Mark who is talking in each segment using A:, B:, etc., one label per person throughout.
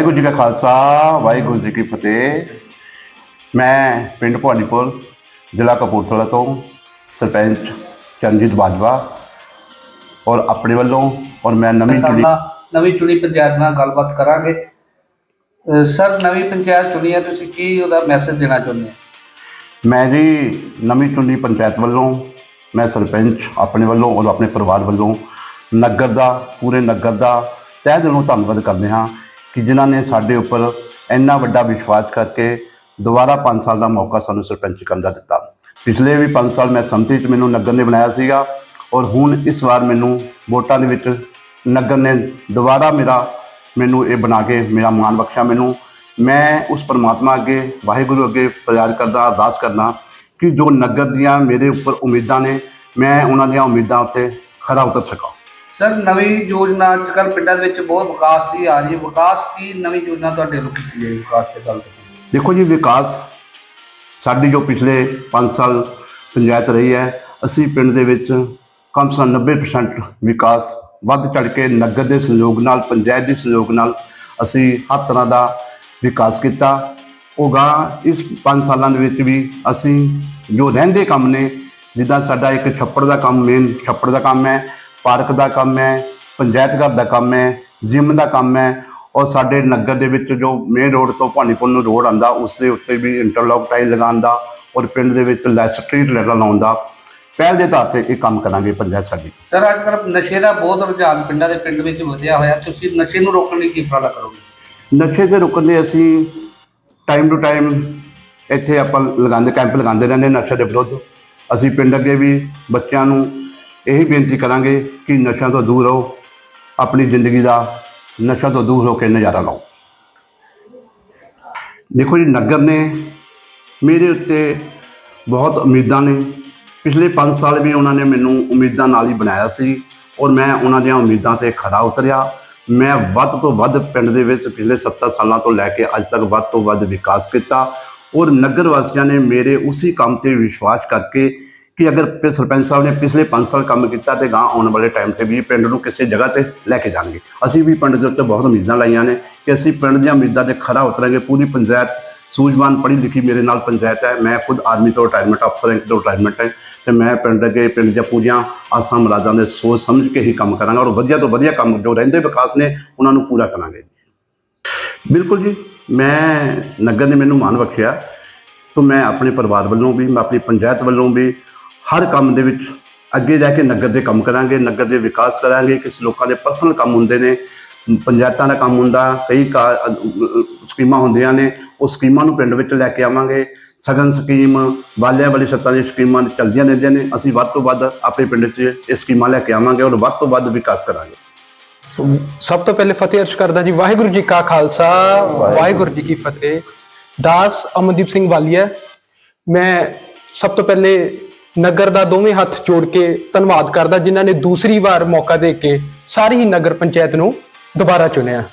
A: ਵਾਹਿਗੁਰੂ ਜੀ ਕਾ ਖਾਲਸਾ ਵਾਹਿਗੁਰੂ ਜੀ ਕੀ ਫਤਿਹ। ਮੈਂ ਪਿੰਡ ਭਵਾਨੀਪੁਰ ਜ਼ਿਲ੍ਹਾ ਕਪੂਰਥਲਾ ਤੋਂ ਸਰਪੰਚ ਚਰਨਜੀਤ ਬਾਜਵਾ ਔਰ ਆਪਣੇ ਵੱਲੋਂ ਔਰ ਮੈਂ ਨਵੀਂ ਚੁਣੀ
B: ਨਵੀਂ ਚੁਣੀ ਪੰਚਾਇਤ ਨਾਲ ਗੱਲਬਾਤ ਕਰਾਂਗੇ। ਸਰ ਨਵੀਂ ਪੰਚਾਇਤ ਚੁਣੀ ਹੈ ਤੁਸੀਂ ਕੀ ਉਹਦਾ ਮੈਸੇਜ ਦੇਣਾ ਚਾਹੁੰਦੇ ਹੋ?
A: ਮੈਂ ਜੀ ਨਵੀਂ ਚੁਣੀ ਪੰਚਾਇਤ ਵੱਲੋਂ ਮੈਂ ਸਰਪੰਚ ਆਪਣੇ ਵੱਲੋਂ ਔਰ ਆਪਣੇ ਪਰਿਵਾਰ ਵੱਲੋਂ ਨਗਰ ਦਾ ਪੂਰੇ ਨਗਰ ਦਾ ਤਹਿ ਦਿਲੋਂ ਧੰਨਵਾਦ ਕਰਦੇ ਹਾਂ। ਕਿ ਜਿਨ੍ਹਾਂ ਨੇ ਸਾਡੇ ਉੱਪਰ ਇੰਨਾ ਵੱਡਾ ਵਿਸ਼ਵਾਸ ਕਰਕੇ ਦੁਬਾਰਾ 5 ਸਾਲ ਦਾ ਮੌਕਾ ਸਾਨੂੰ ਸਰਪੰਚ ਕਰਨ ਦਾ ਦਿੱਤਾ। ਪਿਛਲੇ ਵੀ 5 ਸਾਲ ਮੈਂ ਸੰਮਤੀ 'ਚ ਮੈਨੂੰ ਨਗਰ ਨੇ ਬਣਾਇਆ ਸੀਗਾ ਔਰ ਹੁਣ ਇਸ ਵਾਰ ਮੈਨੂੰ ਵੋਟਾਂ ਦੇ ਵਿੱਚ ਨਗਰ ਨੇ ਦੁਬਾਰਾ ਮੇਰਾ, ਮੈਨੂੰ ਇਹ ਬਣਾ ਕੇ ਮੇਰਾ ਮਾਣ ਬਖਸ਼ਿਆ ਮੈਨੂੰ। ਮੈਂ ਉਸ ਪਰਮਾਤਮਾ ਅੱਗੇ, ਵਾਹਿਗੁਰੂ ਅੱਗੇ ਫਰਿਆਦ ਕਰਦਾ, ਅਰਦਾਸ ਕਰਦਾ ਕਿ ਜੋ ਨਗਰ ਦੀਆਂ ਮੇਰੇ ਉੱਪਰ ਉਮੀਦਾਂ ਨੇ, ਮੈਂ ਉਹਨਾਂ ਦੀਆਂ ਉਮੀਦਾਂ ਉੱਤੇ ਖਰਾ ਉਤਰ ਸਕਾਂ।
B: ਸਰ, ਨਵੀਂ ਯੋਜਨਾ ਅੱਜ ਕੱਲ੍ਹ ਪਿੰਡਾਂ ਦੇ ਵਿੱਚ ਬਹੁਤ ਵਿਕਾਸ ਦੀ ਆ ਰਹੀ ਹੈ। ਵਿਕਾਸ ਕੀ ਨਵੀਂ ਯੋਜਨਾ ਤੁਹਾਡੇ ਵੱਲੋਂ ਕੀਤੀ ਜਾਏਗੀ ਵਿਕਾਸ ਤੇ ਗੱਲ
A: ਦੇਖੋ ਜੀ, ਵਿਕਾਸ ਸਾਡੀ ਜੋ ਪਿਛਲੇ 5 ਸਾਲ ਪੰਚਾਇਤ ਰਹੀ ਹੈ, ਅਸੀਂ ਪਿੰਡ ਦੇ ਵਿੱਚ ਕਮ ਸੇ ਕਮ 90% ਵਿਕਾਸ, ਵੱਧ ਚੜ ਕੇ ਨਗਰ ਦੇ ਸਹਿਯੋਗ ਨਾਲ, ਪੰਚਾਇਤ ਦੇ ਸਹਿਯੋਗ ਨਾਲ ਅਸੀਂ ਹਰ ਤਰ੍ਹਾਂ ਦਾ ਵਿਕਾਸ ਕੀਤਾ। ਉਗਾ ਇਸ 5 ਸਾਲਾਂ ਦੇ ਵਿੱਚ ਵੀ ਅਸੀਂ ਜੋ ਰਹਿੰਦੇ ਕੰਮ ਨੇ, ਜਿੱਦਾਂ ਸਾਡਾ ਇੱਕ ਛੱਪੜ ਦਾ ਕੰਮ ਮੇਨ ਛੱਪੜ ਦਾ ਕੰਮ ਹੈ ਪਾਰਕ ਦਾ ਕੰਮ ਹੈ ਪੰਚਾਇਤ ਘਰ ਦਾ ਕੰਮ ਹੈ ਜਿਮ ਦਾ ਕੰਮ ਹੈ ਔਰ ਸਾਡੇ ਨਗਰ ਦੇ ਵਿੱਚ ਜੋ ਮੇਨ ਰੋਡ ਤੋਂ ਭਾਨੀਪੁਰ ਨੂੰ ਰੋਡ ਆਂਦਾ ਉਸ ਦੇ ਉੱਤੇ ਵੀ ਇੰਟਰਲੌਕ ਟਾਈਲ ਲਗਾਉਣ ਦਾ ਔਰ ਪਿੰਡ ਦੇ ਵਿੱਚ ਲੈਸ ਸਟਰੀਟ ਲੈਟਰ ਲਾਉਣ ਦਾ। ਪਹਿਲ ਦੇ ਤੌਰ ਤੇ ਇਹ ਕੰਮ ਕਰਾਂਗੇ ਪੰਚਾਇਤ ਸਾਡੀ।
B: ਸਰ ਅੱਜ ਕੱਲ੍ਹ ਨਸ਼ੇ ਦਾ ਬਹੁਤ ਰੁਝਾਨ ਪਿੰਡਾਂ ਦੇ ਪਿੰਡ ਵਿੱਚ ਵਧਿਆ ਹੋਇਆ। ਤੁਸੀਂ ਨਸ਼ੇ ਨੂੰ ਰੋਕਣ ਲਈ ਕੀ ਉਪਰਾਲਾ ਕਰੋਗੇ?
A: ਨਸ਼ੇ ਤੇ ਰੁਕਣ ਦੇ ਅਸੀਂ ਟਾਈਮ ਟੂ ਟਾਈਮ ਇੱਥੇ ਆਪਾਂ ਲਗਾਉਂਦੇ ਕੈਂਪ ਲਗਾਉਂਦੇ ਰਹਿੰਦੇ ਨਸ਼ੇ ਦੇ ਵਿਰੁੱਧ। ਅਸੀਂ ਪਿੰਡ ਅੱਗੇ ਵੀ ਬੱਚਿਆਂ ਨੂੰ ਇਹੀ ਬੇਨਤੀ ਕਰਾਂਗੇ ਕਿ ਨਸ਼ਿਆਂ ਤੋਂ ਦੂਰ ਰਹੋ, ਆਪਣੀ ਜ਼ਿੰਦਗੀ ਦਾ ਨਸ਼ਿਆਂ ਤੋਂ ਦੂਰ ਹੋ ਕੇ ਨਜ਼ਾਰਾ ਲਓ। ਦੇਖੋ ਜੀ, ਨਗਰ ਨੇ ਮੇਰੇ ਉੱਤੇ ਬਹੁਤ ਉਮੀਦਾਂ ਨੇ। ਪਿਛਲੇ 5 ਸਾਲ ਵੀ ਉਹਨਾਂ ਨੇ ਮੈਨੂੰ ਉਮੀਦਾਂ ਨਾਲ ਹੀ ਬਣਾਇਆ ਸੀ ਔਰ ਮੈਂ ਉਹਨਾਂ ਦੀਆਂ ਉਮੀਦਾਂ ਤੇ ਖੜਾ ਉਤਰਿਆ। ਮੈਂ ਵੱਧ ਤੋਂ ਵੱਧ ਪਿੰਡ ਦੇ ਵਿੱਚ ਪਿਛਲੇ 70 ਸਾਲਾਂ ਤੋਂ ਲੈ ਕੇ ਅੱਜ ਤੱਕ ਵੱਧ ਤੋਂ ਵੱਧ ਵਿਕਾਸ ਕੀਤਾ ਔਰ ਨਗਰ ਵਾਸੀਆਂ ਨੇ ਮੇਰੇ ਉਸੇ ਕੰਮ ਤੇ ਵਿਸ਼ਵਾਸ ਕਰਕੇ ਕਿ ਅਗਰ ਸਰਪੰਚ ਸਾਹਿਬ ਨੇ ਪਿਛਲੇ 5 ਸਾਲ ਕੰਮ ਕੀਤਾ ਤੇ ਗਾਂ ਆਉਣ ਵਾਲੇ ਟਾਈਮ ਤੇ ਵੀ ਪਿੰਡ ਨੂੰ ਕਿਸੇ ਜਗ੍ਹਾ ਤੇ ਲੈ ਕੇ ਜਾਣਗੇ। ਅਸੀਂ ਵੀ ਪਿੰਡ ਦੇ ਉੱਤੇ ਬਹੁਤ ਉਮੀਦਾਂ ਲਾਈਆਂ ਨੇ ਕਿ ਅਸੀਂ ਪਿੰਡ ਦੀਆਂ ਉਮੀਦਾਂ ਤੇ ਖਰਾ ਉਤਰਾਂਗੇ। ਪੂਰੀ ਪੰਚਾਇਤ ਸੂਝਵਾਨ ਪੜ੍ਹੀ ਲਿਖੀ ਮੇਰੇ ਨਾਲ ਪੰਚਾਇਤ ਹੈ। ਮੈਂ ਖੁਦ ਆਰਮੀ ਤੋਂ ਰਿਟਾਇਰਮੈਂਟ ਅਫਸਰ ਹਾਂ ਤੋਂ ਰਿਟਾਇਰਮੈਂਟ ਹੈ ਤੇ ਮੈਂ ਪਿੰਡ ਦੇ ਪਿੰਡ ਦੀਆਂ ਪੂਰੀਆਂ ਆਸਾਂ ਮੁਰਾਦਾਂ ਦੇ ਸੋਚ ਸਮਝ ਕੇ ਹੀ ਕੰਮ ਕਰਾਂਗਾ ਔਰ ਵਧੀਆ ਤੋਂ ਵਧੀਆ ਕੰਮ ਜੋ ਰਹਿੰਦੇ ਵਿਕਾਸ ਨੇ, ਉਹਨਾਂ ਨੂੰ ਪੂਰਾ ਕਰਾਂਗੇ। ਬਿਲਕੁਲ ਜੀ, ਮੈਂ ਨਗਰ ਨੇ ਮੈਨੂੰ ਮਾਣ ਬਖਸ਼ਿਆ ਤੋਂ ਮੈਂ ਆਪਣੇ ਪਰਿਵਾਰ ਵੱਲੋਂ ਵੀ, ਮੈਂ ਆਪਣੀ ਪੰਚਾਇਤ ਵੱਲੋਂ ਵੀ ਹਰ ਕੰਮ ਦੇ ਵਿੱਚ ਅੱਗੇ ਜਾ ਕੇ ਨਗਰ ਦੇ ਕੰਮ ਕਰਾਂਗੇ, ਨਗਰ ਦੇ ਵਿਕਾਸ ਕਰਾਂਗੇ, ਕਿਸ ਲੋਕਾਂ ਦੇ ਪਰਸਨਲ ਕੰਮ ਹੁੰਦੇ ਨੇ, ਪੰਚਾਇਤਾਂ ਦਾ ਕੰਮ ਹੁੰਦਾ, ਕਈ ਕਾ- ਸਕੀਮਾਂ ਹੁੰਦੀਆਂ ਨੇ, ਉਹ ਸਕੀਮਾਂ ਨੂੰ ਪਿੰਡ ਵਿੱਚ ਲੈ ਕੇ ਆਵਾਂਗੇ। ਸਗਨ ਸਕੀਮ, ਵਾਲਿਆਂ ਵਾਲੀ ਸੱਤਾਂ ਦੀ ਸਕੀਮਾਂ ਚੱਲਦੀਆਂ ਰਹਿੰਦੀਆਂ ਨੇ, ਅਸੀਂ ਵੱਧ ਤੋਂ ਵੱਧ ਆਪਣੇ ਪਿੰਡ 'ਚ ਇਹ ਸਕੀਮਾਂ ਲੈ ਕੇ ਆਵਾਂਗੇ ਔਰ ਵੱਧ ਤੋਂ ਵੱਧ ਵਿਕਾਸ ਕਰਾਂਗੇ।
C: ਸਭ ਤੋਂ ਪਹਿਲੇ ਫਤਿਹ ਅਰਸ਼ ਕਰਦਾ ਜੀ, ਵਾਹਿਗੁਰੂ ਜੀ ਕਾ ਖਾਲਸਾ, ਵਾਹਿਗੁਰੂ ਜੀ ਕੀ ਫਤਿਹ। ਦਾਸ ਅਮਨਦੀਪ ਸਿੰਘ ਵਾਲੀਆ, ਮੈਂ ਸਭ ਤੋਂ ਪਹਿਲੇ ਨਗਰ ਦਾ ਦੋਵੇਂ ਹੱਥ ਜੋੜ ਕੇ ਧੰਨਵਾਦ ਕਰਦਾ, ਜਿਨ੍ਹਾਂ ਨੇ ਦੂਸਰੀ ਵਾਰ ਮੌਕਾ ਦੇ ਕੇ ਸਾਰੀ ਹੀ ਨਗਰ ਪੰਚਾਇਤ ਨੂੰ ਦੁਬਾਰਾ ਚੁਣਿਆ।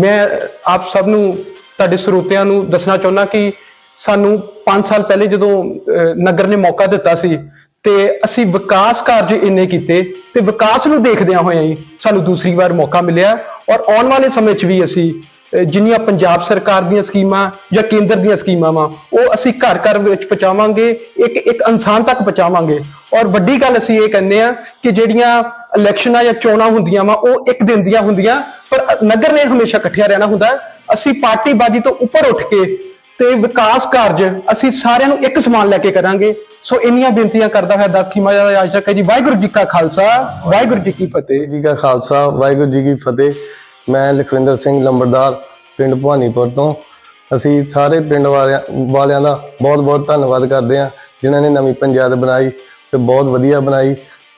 C: ਮੈਂ ਆਪ ਸਭ ਨੂੰ, ਤੁਹਾਡੇ ਸਰੋਤਿਆਂ ਨੂੰ ਦੱਸਣਾ ਚਾਹੁੰਦਾ ਕਿ ਸਾਨੂੰ 5 ਸਾਲ ਪਹਿਲੇ ਜਦੋਂ, ਅਹ ਨਗਰ ਨੇ ਮੌਕਾ ਦਿੱਤਾ ਸੀ, ਤੇ ਅਸੀਂ ਵਿਕਾਸ ਕਾਰਜ ਇੰਨੇ ਕੀਤੇ ਤੇ ਵਿਕਾਸ ਨੂੰ ਦੇਖਦਿਆਂ ਹੋਇਆਂ ਹੀ ਸਾਨੂੰ ਦੂਸਰੀ ਵਾਰ ਮੌਕਾ ਮਿਲਿਆ ਔਰ ਆਉਣ ਵਾਲੇ ਸਮੇਂ 'ਚ ਵੀ ਅਸੀਂ ਜਿੰਨੀਆਂ ਪੰਜਾਬ ਸਰਕਾਰ ਦੀਆਂ ਸਕੀਮਾਂ ਜਾਂ ਕੇਂਦਰ ਦੀਆਂ ਸਕੀਮਾਂ ਵਾ, ਉਹ ਅਸੀਂ ਘਰ ਘਰ ਵਿੱਚ ਪਹੁੰਚਾਵਾਂਗੇ, ਇੱਕ ਇੱਕ ਇਨਸਾਨ ਤੱਕ ਪਹੁੰਚਾਵਾਂਗੇ। ਔਰ ਵੱਡੀ ਗੱਲ ਅਸੀਂ ਇਹ ਕਹਿੰਦੇ ਆ ਕਿ ਜਿਹੜੀਆਂ ਇਲੈਕਸ਼ਨਾਂ ਜਾਂ ਚੋਣਾਂ ਹੁੰਦੀਆਂ ਵਾ, ਉਹ ਇੱਕ ਦਿਨ ਦੀਆਂ ਹੁੰਦੀਆਂ, ਪਰ ਨਗਰ ਨੇ ਹਮੇਸ਼ਾ ਇਕੱਠਿਆ ਰਹਿਣਾ ਹੁੰਦਾ। ਅਸੀਂ ਪਾਰਟੀਬਾਜ਼ੀ ਤੋਂ ਉੱਪਰ ਉੱਠ ਕੇ ਤੇ ਵਿਕਾਸ ਕਾਰਜ ਅਸੀਂ ਸਾਰਿਆਂ ਨੂੰ ਇੱਕ ਸਮਾਨ ਲੈ ਕੇ ਕਰਾਂਗੇ। ਸੋ ਇੰਨੀਆਂ ਬੇਨਤੀਆਂ ਕਰਦਾ ਹੋਇਆ ਦਸ ਕੀਮਾ ਜ਼ਿਆਦਾ ਅੱਜ ਹੈ ਜੀ। ਵਾਹਿਗੁਰੂ ਜੀ ਕਾ ਖਾਲਸਾ, ਵਾਹਿਗੁਰੂ ਜੀ ਕੀ ਫਤਿਹ।
D: ਜੀ ਕਾ ਖਾਲਸਾ, ਵਾਹਿਗੁਰੂ ਜੀ ਕੀ ਫਤਿਹ। ਮੈਂ ਲਖਵਿੰਦਰ ਸਿੰਘ ਲੰਬੜਦਾਰ ਪਿੰਡ ਭਵਾਨੀਪੁਰ ਤੋਂ। ਅਸੀਂ ਸਾਰੇ ਪਿੰਡ ਵਾਲਿਆਂ ਵਾਲਿਆਂ ਦਾ ਬਹੁਤ ਬਹੁਤ ਧੰਨਵਾਦ ਕਰਦੇ ਹਾਂ, ਜਿਨ੍ਹਾਂ ਨੇ ਨਵੀਂ ਪੰਚਾਇਤ ਬਣਾਈ ਤੇ ਬਹੁਤ ਵਧੀਆ ਬਣਾਈ।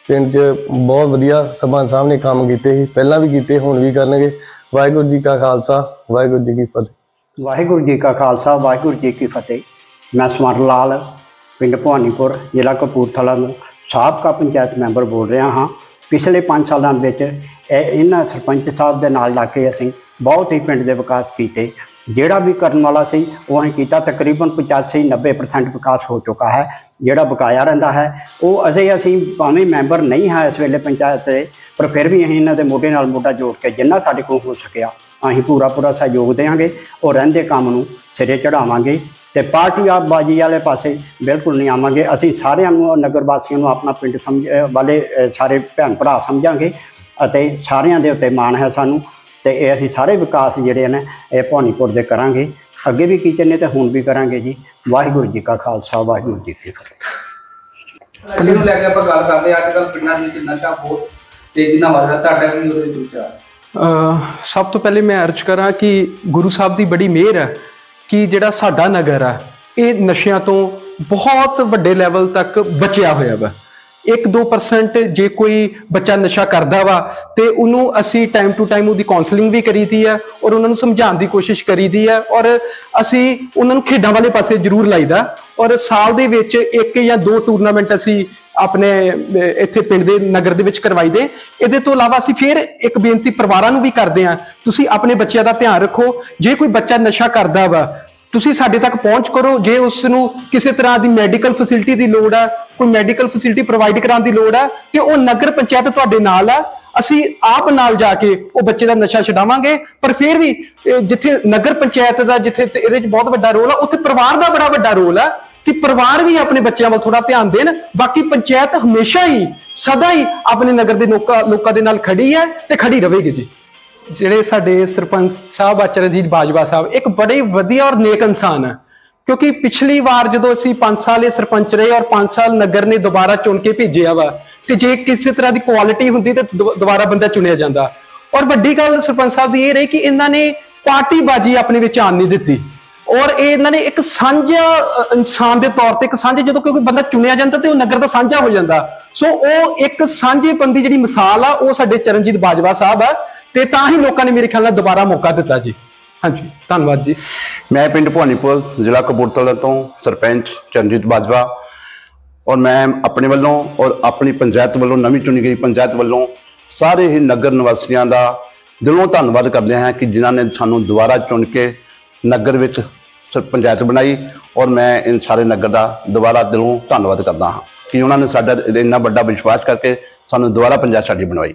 D: ਪਿੰਡ 'ਚ ਬਹੁਤ ਵਧੀਆ ਸਰਪੰਚ ਸਾਹਿਬ ਨੇ ਕੰਮ ਕੀਤੇ ਸੀ, ਪਹਿਲਾਂ ਵੀ ਕੀਤੇ, ਹੁਣ ਵੀ ਕਰਨਗੇ। ਵਾਹਿਗੁਰੂ ਜੀ ਕਾ ਖਾਲਸਾ, ਵਾਹਿਗੁਰੂ ਜੀ ਕੀ ਫਤਿਹ।
E: ਵਾਹਿਗੁਰੂ ਜੀ ਕਾ ਖਾਲਸਾ, ਵਾਹਿਗੁਰੂ ਜੀ ਕੀ ਫਤਿਹ। ਮੈਂ ਸਮਰ ਲਾਲ, ਪਿੰਡ ਭਵਾਨੀਪੁਰ, ਜ਼ਿਲ੍ਹਾ ਕਪੂਰਥਲਾ ਨੂੰ ਸਾਬਕਾ ਪੰਚਾਇਤ ਮੈਂਬਰ ਬੋਲ ਰਿਹਾ ਹਾਂ। ਪਿਛਲੇ 5 ਸਾਲਾਂ ਵਿੱਚ ਇਹ ਇਹਨਾਂ ਸਰਪੰਚ ਸਾਹਿਬ ਦੇ ਨਾਲ ਲੱਗ ਕੇ ਅਸੀਂ ਬਹੁਤ ਹੀ ਪਿੰਡ ਦੇ ਵਿਕਾਸ ਕੀਤੇ। ਜਿਹੜਾ ਵੀ ਕਰਨ ਵਾਲਾ ਸੀ, ਉਹ ਅਸੀਂ ਕੀਤਾ। ਤਕਰੀਬਨ 85 90% ਵਿਕਾਸ ਹੋ ਚੁੱਕਾ ਹੈ, ਜਿਹੜਾ ਬਕਾਇਆ ਰਹਿੰਦਾ ਹੈ। ਉਹ ਅਜੇ ਅਸੀਂ ਭਾਵੇਂ ਮੈਂਬਰ ਨਹੀਂ ਹਾਂ ਇਸ ਵੇਲੇ ਪੰਚਾਇਤ ਦੇ, ਪਰ ਫਿਰ ਵੀ ਅਸੀਂ ਇਹਨਾਂ ਦੇ ਮੋਢੇ ਨਾਲ ਮੋਢਾ ਜੋੜ ਕੇ ਜਿੰਨਾ ਸਾਡੇ ਕੋਲ ਹੋ ਸਕਿਆ, ਅਸੀਂ ਪੂਰਾ ਪੂਰਾ ਸਹਿਯੋਗ ਦੇਵਾਂਗੇ ਉਹ ਰਹਿੰਦੇ ਕੰਮ ਨੂੰ ਸਿਰੇ ਚੜਾਵਾਂਗੇ ਤੇ ਪਾਰਟੀ ਆਪ ਬਾਜੀ ਵਾਲੇ ਪਾਸੇ ਬਿਲਕੁਲ ਨਹੀਂ ਆਵਾਂਗੇ। ਅਸੀਂ ਸਾਰਿਆਂ ਨੂੰ ਨਗਰ ਵਾਸੀਆਂ ਨੂੰ ਆਪਣਾ ਪਿੰਡ ਸਮਝ ਵਾਲੇ ਸਾਰੇ ਭੈਣ ਭਰਾ ਸਮਝਾਂਗੇ। ਅਤੇ ਸਾਰਿਆਂ ਦੇ ਉੱਤੇ ਮਾਣ ਹੈ ਸਾਨੂੰ ਤੇ ਇਹ ਅਸੀਂ ਸਾਰੇ ਵਿਕਾਸ ਜਿਹੜੇ ਨੇ ਇਹ ਭਵਾਨੀਪੁਰ ਦੇ ਕਰਾਂਗੇ। ਅੱਗੇ ਵੀ ਕੀਤੇ ਨੇ ਤੇ ਹੁਣ ਵੀ ਕਰਾਂਗੇ ਜੀ। ਵਾਹਿਗੁਰੂ ਜੀ ਕਾ ਖਾਲਸਾ ਵਾਹਿਗੁਰੂ ਜੀ ਕੀ ਫਤਿਹ।
B: ਨਸ਼ੇ ਨੂੰ ਲੈ ਕੇ ਆਪਾਂ ਗੱਲ ਕਰਦੇ ਹਾਂ। ਅੱਜ ਕੱਲ੍ਹ ਪਿੰਡਾਂ ਦੇ ਵਿੱਚ ਨਸ਼ਾ ਬਹੁਤ ਤੇਜ਼ੀ ਨਾਲ ਵੱਧ ਰਿਹਾ। ਤੁਹਾਡਾ ਵੀ ਉਹਦੇ ਵਿੱਚ ਵਿਚਾਰ
C: ਅਹ ਸਭ ਤੋਂ ਪਹਿਲੇ ਮੈਂ ਅਰਜ਼ ਕਰਾਂ ਕਿ ਗੁਰੂ ਸਾਹਿਬ ਦੀ ਬੜੀ ਮਿਹਰ ਹੈ ਕਿ ਜਿਹੜਾ ਸਾਡਾ ਨਗਰ ਆ ਇਹ ਨਸ਼ਿਆਂ ਤੋਂ ਬਹੁਤ ਵੱਡੇ ਲੈਵਲ ਤੱਕ ਬਚਿਆ ਹੋਇਆ ਵਾ। 1-2% ਜੇ ਕੋਈ ਬੱਚਾ ਨਸ਼ਾ ਕਰਦਾ ਵਾ ਤੇ ਉਹਨੂੰ ਅਸੀਂ ਟਾਈਮ ਟੂ ਟਾਈਮ ਉਹਦੀ ਕਾਉਂਸਲਿੰਗ ਵੀ ਕਰੀਦੀ ਆ ਔਰ ਉਹਨਾਂ ਨੂੰ ਸਮਝਾਉਣ ਦੀ ਕੋਸ਼ਿਸ਼ ਕਰੀਦੀ ਆ ਔਰ ਅਸੀਂ ਉਹਨਾਂ ਨੂੰ ਖੇਡਾਂ ਵਾਲੇ ਪਾਸੇ ਜ਼ਰੂਰ ਲਾਈਦਾ ਔਰ ਸਾਲ ਦੇ ਵਿੱਚ ਇੱਕ ਜਾਂ ਦੋ ਟੂਰਨਾਮੈਂਟ ਅਸੀਂ ਆਪਣੇ ਇੱਥੇ ਪਿੰਡ ਦੇ ਨਗਰ ਦੇ ਵਿੱਚ ਕਰਵਾਈ ਦੇ। ਇਹਦੇ ਤੋਂ ਇਲਾਵਾ ਅਸੀਂ ਫਿਰ ਇੱਕ ਬੇਨਤੀ ਪਰਿਵਾਰਾਂ ਨੂੰ ਵੀ ਕਰਦੇ ਹਾਂ, ਤੁਸੀਂ ਆਪਣੇ ਬੱਚਿਆਂ ਦਾ ਧਿਆਨ ਰੱਖੋ, ਜੇ ਕੋਈ ਬੱਚਾ ਨਸ਼ਾ ਕਰਦਾ ਵਾ ਤੁਸੀਂ ਸਾਡੇ ਤੱਕ ਪਹੁੰਚ ਕਰੋ, ਜੇ ਉਸ ਨੂੰ ਕਿਸੇ ਤਰ੍ਹਾਂ ਦੀ ਮੈਡੀਕਲ ਫੈਸਿਲਿਟੀ ਦੀ ਲੋੜ ਹੈ ਕੋਈ ਮੈਡੀਕਲ ਫੈਸਿਲਿਟੀ ਪ੍ਰੋਵਾਈਡ ਕਰਾਉਣ ਦੀ ਲੋੜ ਹੈ ਕਿ ਉਹ ਨਗਰ ਪੰਚਾਇਤ ਤੁਹਾਡੇ ਨਾਲ ਹੈ ਅਸੀਂ ਆਪ ਨਾਲ ਜਾ ਕੇ ਉਹ ਬੱਚੇ ਦਾ ਨਸ਼ਾ ਛਡਾਵਾਂਗੇ, ਪਰ ਫਿਰ ਵੀ ਇਹ ਜਿੱਥੇ ਨਗਰ ਪੰਚਾਇਤ ਦਾ, ਜਿੱਥੇ ਇਹਦੇ ਵਿੱਚ ਬਹੁਤ ਵੱਡਾ ਰੋਲ ਆ, ਉੱਥੇ ਪਰਿਵਾਰ ਦਾ ਬੜਾ ਵੱਡਾ ਰੋਲ ਆ, ਕਿ ਪਰਿਵਾਰ ਵੀ ਆਪਣੇ ਬੱਚਿਆਂ ਵੱਲ ਥੋੜਾ ਧਿਆਨ ਦੇਣ, ਬਾਕੀ ਪੰਚਾਇਤ ਹਮੇਸ਼ਾ ਹੀ ਸਦਾ ਹੀ ਆਪਣੇ ਨਗਰ ਦੇ ਲੋਕਾਂ ਲੋਕਾਂ ਦੇ ਨਾਲ ਖੜੀ ਹੈ ਤੇ ਖੜੀ ਰਹੇਗੀ ਜੀ। ਜਿਹੜੇ ਸਾਡੇ ਸਰਪੰਚ ਸਾਹਿਬ ਅਚਰਜੀਤ ਬਾਜਵਾ ਸਾਹਿਬ, ਇੱਕ ਬੜੇ ਵਧੀਆ ਔਰ ਨੇਕ ਇਨਸਾਨ ਆ। ਕਿਉਂਕਿ ਪਿਛਲੀ ਵਾਰ ਜਦੋਂ ਅਸੀਂ 5 ਸਾਲ ਇਹ ਸਰਪੰਚ ਰਹੇ ਔਰ 5 ਸਾਲ ਨਗਰ ਨੇ ਦੁਬਾਰਾ ਚੁਣ ਕੇ ਭੇਜਿਆ ਵਾ, ਤੇ ਜੇ ਕਿਸੇ ਤਰ੍ਹਾਂ ਦੀ ਕੁਆਲਿਟੀ ਹੁੰਦੀ ਤੇ ਦੁਬਾਰਾ ਬੰਦਾ ਚੁਣਿਆ ਜਾਂਦਾ। ਔਰ ਵੱਡੀ ਗੱਲ ਸਰਪੰਚ ਸਾਹਿਬ ਦੀ ਇਹ ਰਹੀ ਕਿ ਇਹਨਾਂ ਨੇ ਪਾਰਟੀਬਾਜ਼ੀ ਆਪਣੇ ਵਿੱਚ ਆਣ ਨਹੀਂ ਦਿੱਤੀ। ਔਰ ਇਹ ਇਹਨਾਂ ਨੇ ਇੱਕ ਸਾਂਝਾ ਇਨਸਾਨ ਦੇ ਤੌਰ ਤੇ ਇੱਕ ਸਾਂਝੇ, ਜਦੋਂ ਕੋਈ ਬੰਦਾ ਚੁਣਿਆ ਜਾਂਦਾ ਤੇ ਉਹ ਨਗਰ ਦਾ ਸਾਂਝਾ ਹੋ ਜਾਂਦਾ। ਸੋ ਉਹ ਇੱਕ ਸਾਂਝੇਪਨ ਦੀ ਜਿਹੜੀ ਮਿਸਾਲ ਆ, ਉਹ ਸਾਡੇ ਚਰਨਜੀਤ ਬਾਜਵਾ ਸਾਹਿਬ ਆ। ਤੇ ਤਾਂ ਹੀ ਲੋਕਾਂ ਨੇ ਮੇਰੇ ਖਿਆਲ ਨਾਲ ਦੁਬਾਰਾ ਮੌਕਾ ਦਿੱਤਾ ਜੀ। ਹਾਂਜੀ, ਧੰਨਵਾਦ ਜੀ।
A: ਮੈਂ ਪਿੰਡ ਭਵਾਨੀਪੁਰ ਜ਼ਿਲ੍ਹਾ ਕਪੂਰਥਲਾ ਤੋਂ ਸਰਪੰਚ ਚਰਨਜੀਤ ਬਾਜਵਾ ਔਰ ਮੈਂ ਆਪਣੇ ਵੱਲੋਂ ਔਰ ਆਪਣੀ ਪੰਚਾਇਤ ਵੱਲੋਂ, ਨਵੀਂ ਚੁਣੀ ਗਈ ਪੰਚਾਇਤ ਵੱਲੋਂ ਸਾਰੇ ਹੀ ਨਗਰ ਨਿਵਾਸੀਆਂ ਦਾ ਦਿਲੋਂ ਧੰਨਵਾਦ ਕਰਦੇ ਹਾਂ ਕਿ ਜਿਨ੍ਹਾਂ ਨੇ ਸਾਨੂੰ ਦੁਬਾਰਾ ਚੁਣ ਕੇ ਨਗਰ ਵਿੱਚ ਪੰਚਾਇਤ ਬਣਾਈ ਔਰ ਮੈਂ ਇਨ ਸਾਰੇ ਨਗਰ ਦਾ ਦੁਬਾਰਾ ਦਿਲੋਂ ਧੰਨਵਾਦ ਕਰਦਾ ਹਾਂ ਕਿ ਉਹਨਾਂ ਨੇ ਸਾਡਾ ਇੰਨਾ ਵੱਡਾ ਵਿਸ਼ਵਾਸ ਕਰਕੇ ਸਾਨੂੰ ਦੁਬਾਰਾ ਪੰਚਾਇਤ ਸਾਡੀ ਬਣਵਾਈ।